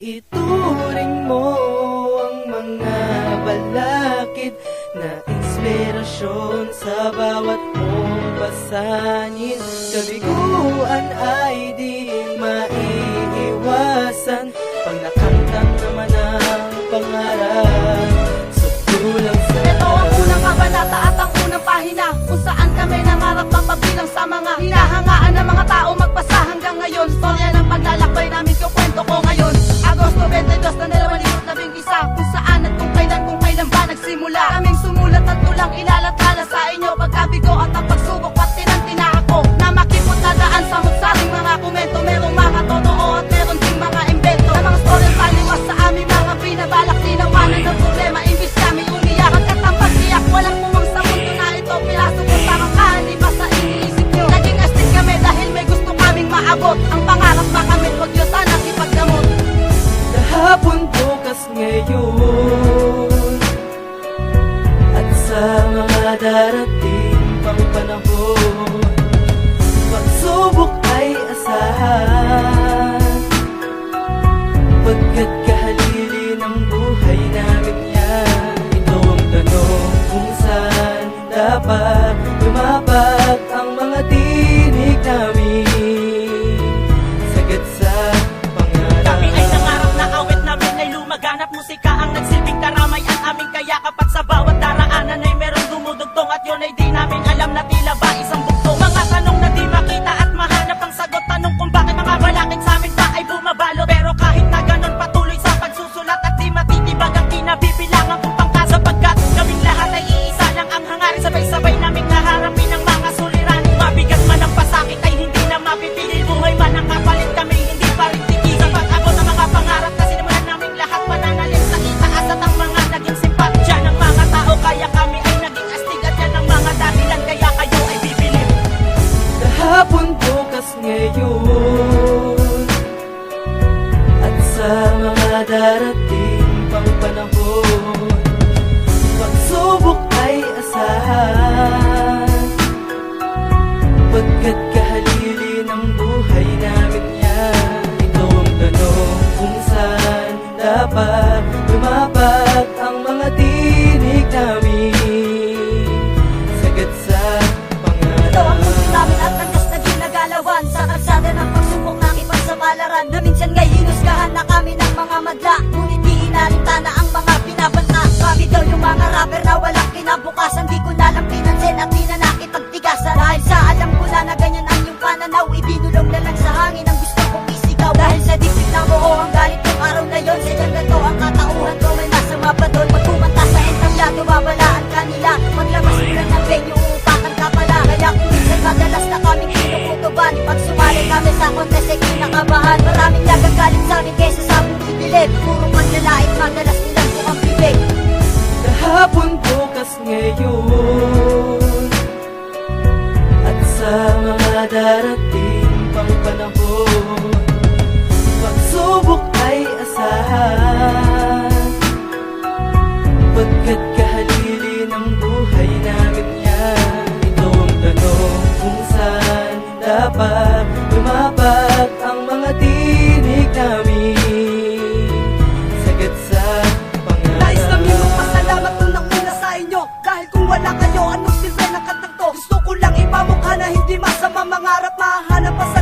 Ituring mo ang mga balakid na inspirasyon sa bawat mong basahin. Sabi ko 上。Bawat daraanan ay merong dumudugtong at yun ay di ibang panahon. Pagsubok ay asahan. Kontesek yung nakabahan. Maraming nagagalit sa akin kesa sa aking bibilid Puro manlalait, madalas nilang ko ang bibig Kahapon bukas ngayon At sa mga darating pang panahon Pagsubok tayo Anong silbi ng kantang to? Gusto ko lang imamukha na hindi masama Mangarap, mahanap pa sa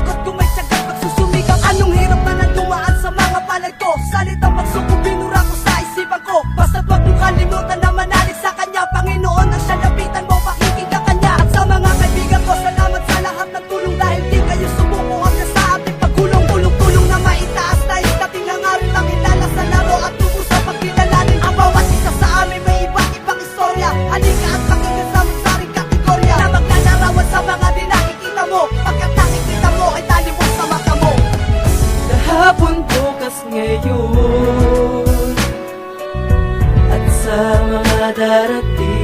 sa mga darating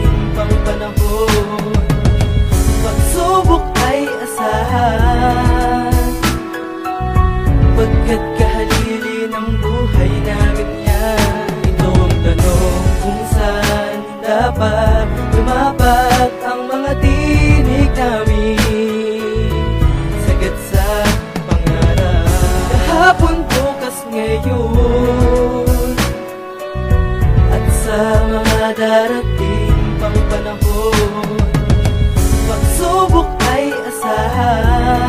darating pang panahon Pagsubok ay asahan